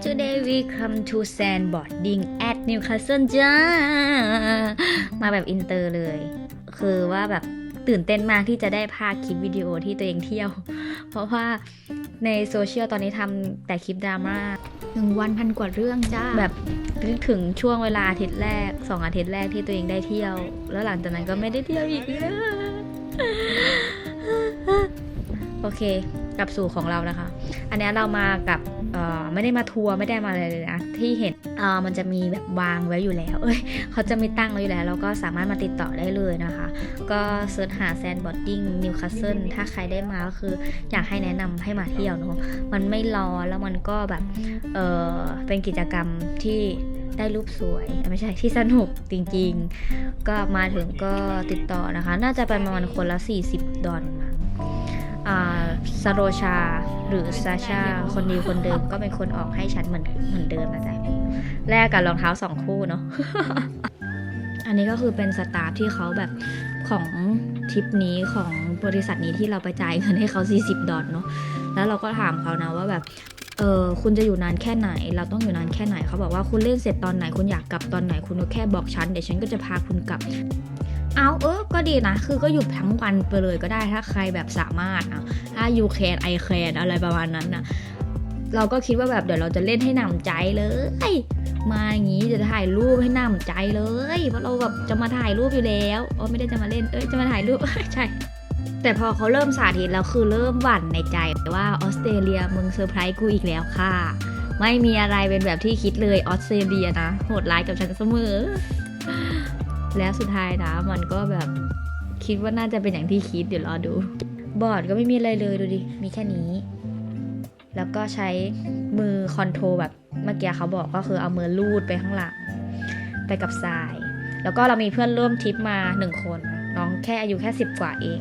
today we come to sandboarding at Newcastle จ้า มาแบบอินเตอร์เลย คือว่าแบบตื่นเต้นมากที่จะได้พากคลิปวิดีโอที่ตัวเองเที่ยว เพราะว่าในโซเชียลตอนนี้ทำแต่คลิปดราม่าหนึ่งวันพันกว่าเรื่องจ้า แบบนึกถึงช่วงเวลาอาทิตย์แรกสองอาทิตย์แรกที่ตัวเองได้เที่ยว แล้วหลังจากนั้นก็ไม่ได้เที่ยวอีกเลยโอเค กับสู่ของเรานะคะ อันนี้เรามากับไม่ได้มาทัวร์ไม่ได้มาอะไรเลยนะที่เห็นมันจะมีแบบวางไว้อยู่แล้ว เอ้ยเขาจะมีตั้งไว้อยู่แล้ว เราก็สามารถมาติดต่อได้เลยนะคะ ก็เสิร์ชหา sandboarding Newcastle ถ้าใครได้มาก็คืออยากให้แนะนำให้มาเที่ยวเนาะมันไม่ร้อนแล้วมันก็แบบเออเป็นกิจกรรมที่ได้รูปสวยไม่ใช่ที่สนุกจริงๆ ก็มาถึงก็ติดต่อนะคะ น่าจะประมาณคนละ 40 ดอลมั้ง อ่าสโรชา หรือซาชา คนดีคนเดิมก็เป็นคนออกให้ฉันเหมือนเหมือนเดิมนะจ๊ะแลกกับรองเท้าสองคู่เนาะอันนี้ก็คือเป็นสตาฟที่เขาแบบของทริปนี้ของบริษัทนี้ที่เราไปจ่ายเงินให้เขา 40 ดอลเนาะแล้วเราก็ถามเขานะว่าแบบเออคุณจะอยู่นานแค่ไหน เราต้องอยู่นานแค่ไหนเขาบอกว่าคุณเล่นเสร็จตอนไหนคุณอยากกลับตอนไหนคุณก็แค่บอกฉันเดี๋ยวฉันก็จะพาคุณกลับ เอาเออก็ดีนะ คือก็อยู่ทั้งวันไปเลยก็ได้ถ้าใครแบบสามารถนะถ้า you can I can อะไรประมาณนั้นนะเราก็คิดว่าแบบเดี๋ยวเราจะเล่นให้หนำใจเลย มาอย่างนี้จะถ่ายรูปให้หนำใจเลย เพราะเราแบบจะมาถ่ายรูปอยู่แล้วโอ้ไม่ได้จะมาเล่นเอ้ยจะมาถ่ายรูปใช่แต่พอเขาเริ่มสาธิตแล้วคือเริ่มหวั่นในใจว่าออสเตรเลียมึงเซอร์ไพรส์กูอีกแล้วค่ะ ไม่มีอะไรเป็นแบบที่คิดเลยออสเตรเลียนะโหดร้ายกับฉันเสมอ แล้วสุดท้ายนะมันก็แบบคิดว่าน่าจะเป็นอย่างที่คิดเดี๋ยวรอดู บอร์ดก็ไม่มีอะไรเลยดูดิ มีแค่นี้ แล้วก็ใช้มือคอนโทรลแบบเมื่อกี้เขาบอกก็คือเอามือลูดไปข้างหลัง ไปกับทราย แล้วก็เรามีเพื่อนร่วมทริปมาหนึ่งคน น้องแค่อายุแค่สิบกว่าเอง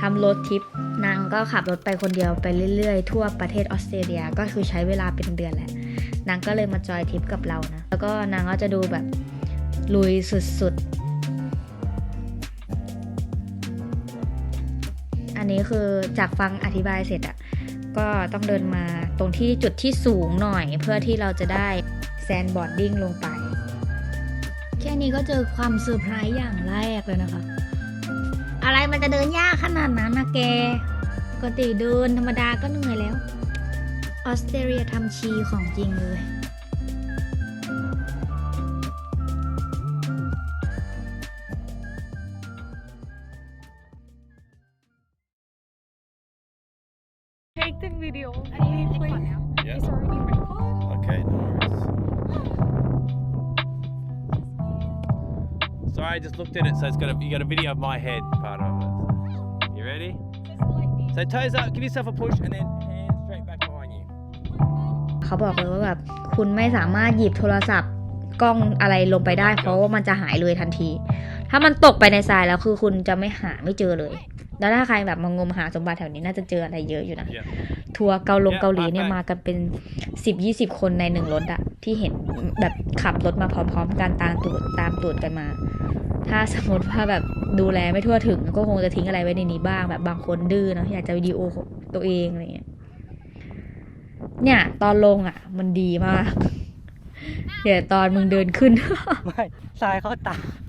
ทำรถทริปนางก็ขับรถไปคนเดียวไปเรื่อยๆ ทั่วประเทศออสเตรเลียก็คือใช้เวลาเป็นเดือนแหละนางก็เลยมาจอยทริปกับเรานะ แล้วก็นางก็จะดูแบบ ลุยสุดๆ อันนี้คือจากฟังอธิบายเสร็จอะก็ต้องเดินมาตรงที่จุดที่สูงหน่อยเพื่อที่เราจะได้แซนบอร์ดดิ้งลงไป แค่นี้ก็เจอความเซอร์ไพรส์อย่างแรกเลยนะคะ อะไรมันจะเดินยากขนาดนั้นนะแกปกติเดินธรรมดาก็เหนื่อยแล้ว ออสเตรเลียทำชีของจริงเลย Take the video. Please. Yeah. It's already recorded. Okay, no worries. Sorry, I just looked at it, so it's got a you got a video of my head part of it. You ready? So toes up, give yourself a push, and then hands straight back behind you. เขาบอกเลยว่าแบบคุณไม่สามารถหยิบโทรศัพท์กล้องอะไรลงไปได้เพราะว่ามันจะหายเลยทันที ถ้ามันตกไปในทรายแล้วคือคุณจะไม่หาไม่เจอเลย แล้วถ้าใครแบบมางมหาสมบัติแถวนี้น่าจะเจออะไรเยอะอยู่นะ Yeah. ทัวร์เกาลง Yeah, เกาหลีเนี่ยไปๆมากันเป็นสิบยี่สิบคนในหนึ่งรถอะที่เห็นแบบขับรถมาพร้อมๆกันตามตูดตามตูดกันมา ถ้าสมมติว่าแบบดูแลไม่ทั่วถึงก็คงจะทิ้งอะไรไว้ในนี้บ้างแบบบางคนดื้อเนอะอยากจะวิดีโอของตัวเองอะไรเงี้ยเนี่ย ตอนลงอะมันดีมาก เดี๋ยวตอนมึงเดินขึ้น ไม่ทรายเขาตาสาย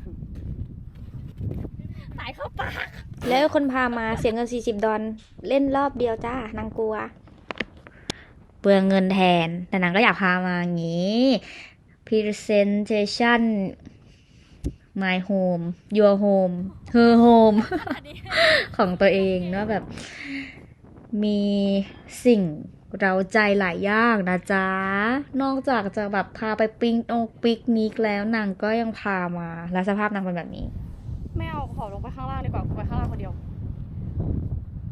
เข้าปาก แล้วคนพามาเสียเงิน40ดอลเล่นรอบเดียวจ้านางกลัว เปลืองเงินแทน แต่นางก็อยากพามาอย่างนี้ presentation my home your home her home ของตัวเองเนาะแบบ มีสิ่งเราใจหลายอย่างนะจ๊ะ นอกจากจะแบบพาไปปิ้งโอปิกนิกแล้วนางก็ยังพามา แล้วสภาพนางเป็นแบบนี้ ไม่เอาขอลงไปข้างล่างดีกว่าไปข้างล่างคนเดียว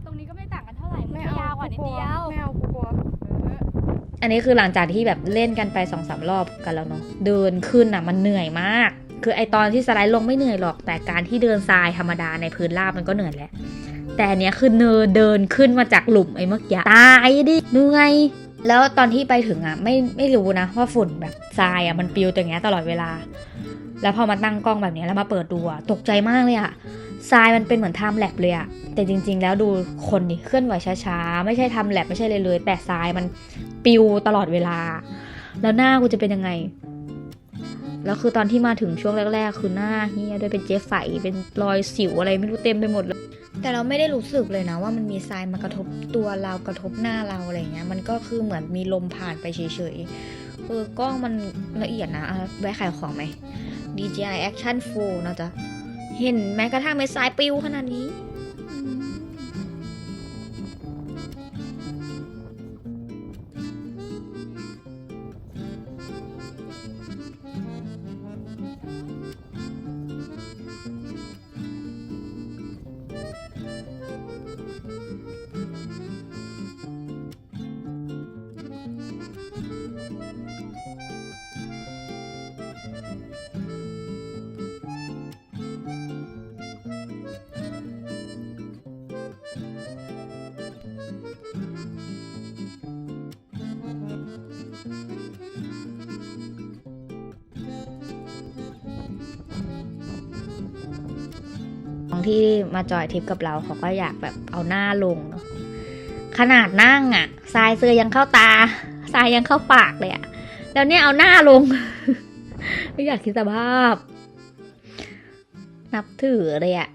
ตรงนี้ก็ไม่ต่างกันเท่าไหร่ไม่เอายาวกว่านิดกูกลัเดียวไม่เอากูกลัวเอออันนี้คือหลังจากที่แบบเล่นกันไปสองสามรอบกันแล้วเนาะเดินขึ้นอะมันเหนื่อยมาก คือไอตอนที่สไลด์ลงไม่เหนื่อยหรอก แต่การที่เดินทรายธรรมดาในพื้นราบมันก็เหนื่อยแหละแต่อันเนี้ยคือเนินเดินขึ้นมาจากหลุมไอ้เมื่อกี้ตายดิเหนื่อยแล้วตอนที่ไปถึงอะไม่ไม่รู้นะว่าฝุ่นแบบทรายอะมันปลิวตรงเนี้ยตลอดเวลา แล้วพอมาตั้งกล้องแบบนี้แล้วมาเปิดดูอะตกใจมากเลยอะทรายมันเป็นเหมือนไทม์แลบเลยอะแต่จริง ๆ แล้วดูคนดิเคลื่อนไหวช้าๆ ไม่ใช่ทำแลบไม่ใช่เลยเลย แต่ทรายมันปิวตลอดเวลา แล้วหน้ากูจะเป็นยังไง แล้วคือตอนที่มาถึงช่วงแรก ๆ คือหน้าเฮียด้วยเป็นเจ๊ไฝเป็นรอยสิวอะไรไม่รู้เต็มไปหมดเลยแต่เราไม่ได้รู้สึกเลยนะว่ามันมีทรายมากระทบตัวเรากระทบหน้าเราอะไรเงี้ยมันก็คือเหมือนมีลมผ่านไปเฉยๆคือกล้องมันละเอียดนะอะแวะขายของไหม DJI Action 4นะจ๊ะ เห็นแม้กระทั่งเม็ดทรายปิวขนาดนี้ ที่มาจอยทริปกับเราเขาก็อยากแบบเอาหน้าลงเนาะขนาดนั่งอะ่ะทรายเสือยังเข้าตาทรายยังเข้าปากเลยอะ่ะแล้วเนี่ยเอาหน้าลง ไม่อยากคิดสภาพ นับถือเลยอะ่ะ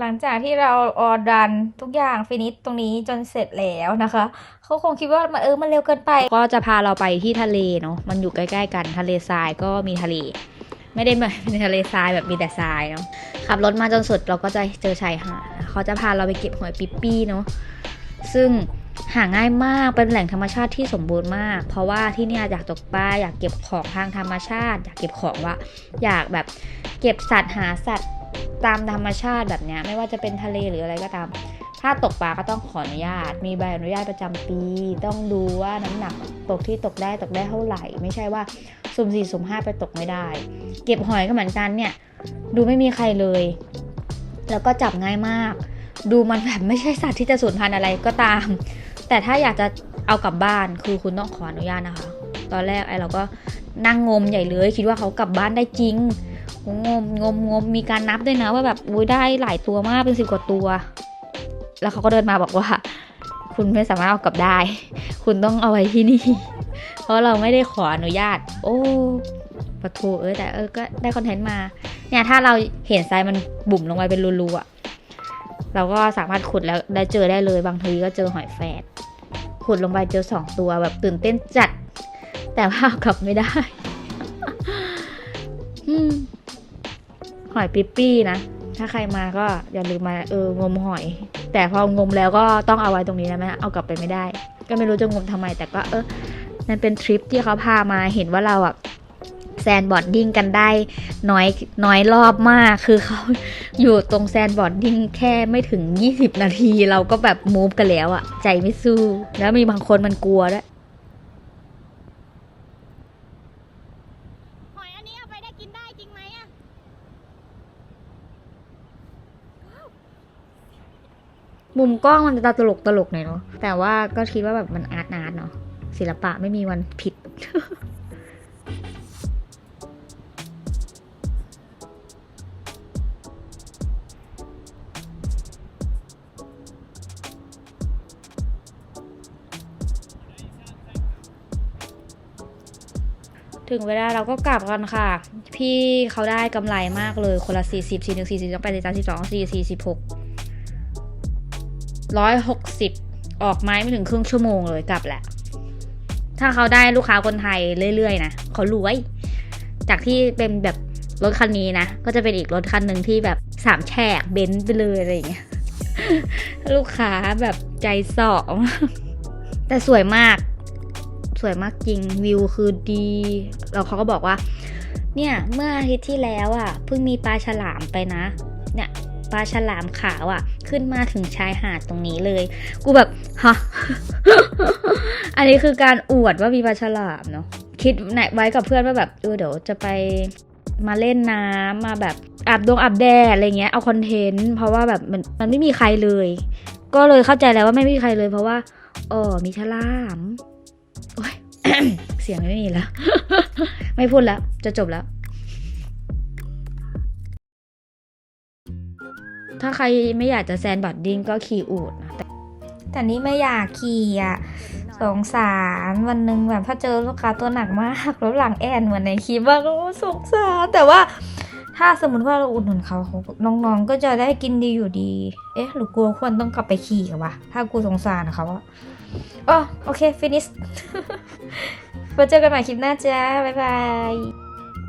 หลังจากที่เราออดันทุกอย่างฟินิชตรงนี้จนเสร็จแล้วนะคะเขาคงคิดว่ามันเออมันเร็วเกินไป ก็จะพาเราไปที่ทะเลเนาะมันอยู่ใกล้ ๆ กันทะเลทรายก็มีทะเล ไม่ได้แบบเป็นทะเลทรายแบบมีแต่ทรายเนาะขับรถมาจนสุดเราก็จะเจอชายหาดเขาจะพาเราไปเก็บหอยปิ๊ปปี้เนาะซึ่งหาง่ายมากเป็นแหล่งธรรมชาติที่สมบูรณ์มาก เพราะว่าที่เนี่ยอยากตกปลาอยากเก็บของทางธรรมชาติ อยากเก็บของว่า อยากแบบเก็บสัตว์หาสัตว์ตามธรรมชาติแบบเนี้ยไม่ว่าจะเป็นทะเลหรืออะไรก็ตาม ถ้าตกปลาก็ต้องขออนุญาต มีใบอนุญาตประจำปี ต้องดูว่าน้ำหนักตกที่ตกได้ตกได้เท่าไหร่ ไม่ใช่ว่าสุ่มสี่สุ่มห้าไปตกไม่ได้ เก็บหอยก็เหมือนกันเนี่ย ดูไม่มีใครเลย แล้วก็จับง่ายมาก ดูมันแบบไม่ใช่สัตว์ที่จะสูญพันธุ์อะไรก็ตาม แต่ถ้าอยากจะเอากลับบ้านคือคุณต้องขออนุญาตนะคะ ตอนแรกไอ้เราก็นั่งงมใหญ่เลย คิดว่าเขากลับบ้านได้จริงงมงมงมมีการนับด้วยนะว่าแบบอุ้ยได้หลายตัวมากเป็นสิบกว่าตัว แล้วเขาก็เดินมาบอกว่า คุณไม่สามารถเอากลับได้ คุณต้องเอาไว้ที่นี่ เพราะเราไม่ได้ขออนุญาต โอ้ปะทูเออแต่เออก็ได้คอนเทนต์มา เนี่ยถ้าเราเห็นทรายมันบุ่มลงไปเป็นรูๆอะเราก็สามารถขุดแล้วได้เจอได้เลยบางทีก็เจอหอยแฝดขุดลงไปเจอสองตัวแบบตื่นเต้นจัด แต่ว่าเอากลับไม่ได้หอยปิ๊ปปี้นะ ถ้าใครมาก็อย่าลืมมาเอองมหอย แต่พองมแล้วก็ต้องเอาไว้ตรงนี้นะไม่เอากลับไปไม่ได้ ก็ไม่รู้จะงมทำไม แต่ก็เออนั่นเป็นทริปที่เขาพามาเห็นว่าเราอะแซนบอร์ดดิ้งกันได้น้อยน้อยรอบมาก คือเขาอยู่ตรงแซนบอร์ดดิ้งแค่ไม่ถึง 20 นาที เราก็แบบมูฟกันแล้วอะใจไม่สู้ แล้วมีบางคนมันกลัวด้วยอันนี้เอาไปได้กินได้จริงไหมอะ มุมกล้องมันจะตลกตลกหน่อยเนาะแต่ว่าก็คิดว่าแบบมันอาร์ตอาร์ตเนาะศิลปะไม่มีวันผิด ถึงเวลาเราก็กลับกันค่ะ พี่เขาได้กำไรมากเลย คนละ 40 41 42 83 42 44 46 ร้อยหกสิบออกไม้ไม่ถึงครึ่งชั่วโมงเลยกลับแหละ ถ้าเขาได้ลูกค้าคนไทยเรื่อยๆนะเขารวย จากที่เป็นแบบรถคันนี้นะ ก็จะเป็นอีกรถคันหนึ่งที่แบบสามแฉกเบนซ์ไปเลยอะไรอย่างเงี้ยลูกค้าแบบใจสอมากแต่สวยมาก สวยมากจริงวิวคือดีแล้วเขาก็บอกว่า เนี่ย เมื่ออาทิตย์ที่แล้วอะเพิ่งมีปลาฉลามไปนะ เนี่ย ปลาฉลามขาวอะ ขึ้นมาถึงชายหาดตรงนี้เลย กูแบบฮะอันนี้คือการอวดว่ามีปลาฉลามเนาะคิดไว้กับเพื่อนว่าแบบเออเดี๋ยวจะไปมาเล่นน้ำมาแบบอาบดงอาบแดดอะไรเงี้ยเอาคอนเทนต์เพราะว่าแบบมันมันไม่มีใครเลย ก็เลยเข้าใจแล้วว่าไม่มีใครเลยเพราะว่าอ๋อมีฉลามโอ้ยเสียงไม่มีแล้ว ไม่พูดแล้ว จะจบแล้ว ถ้าใครไม่อยากจะแซนบอดดิ้งก็ขี่อูดนะแต่แต่นี่ไม่อยากขี่อะสงสารวันหนึ่งแบบถ้าเจอลูกค้าตัวหนักมากแล้วหลังแอนเหมือนในคลิปว่าก็สงสารแต่ว่าถ้าสมมติว่าเราอุดหนุนเขาน้องๆก็จะได้กินดีอยู่ดี เอ๊ะ หรือกลัวควรต้องกลับไปขี่กันวะ ถ้ากูสงสารเขาอะอ๋อโอเค ฟินิชไว้เจอกันใหม่คลิปหน้าจ้า บ๊ายบาย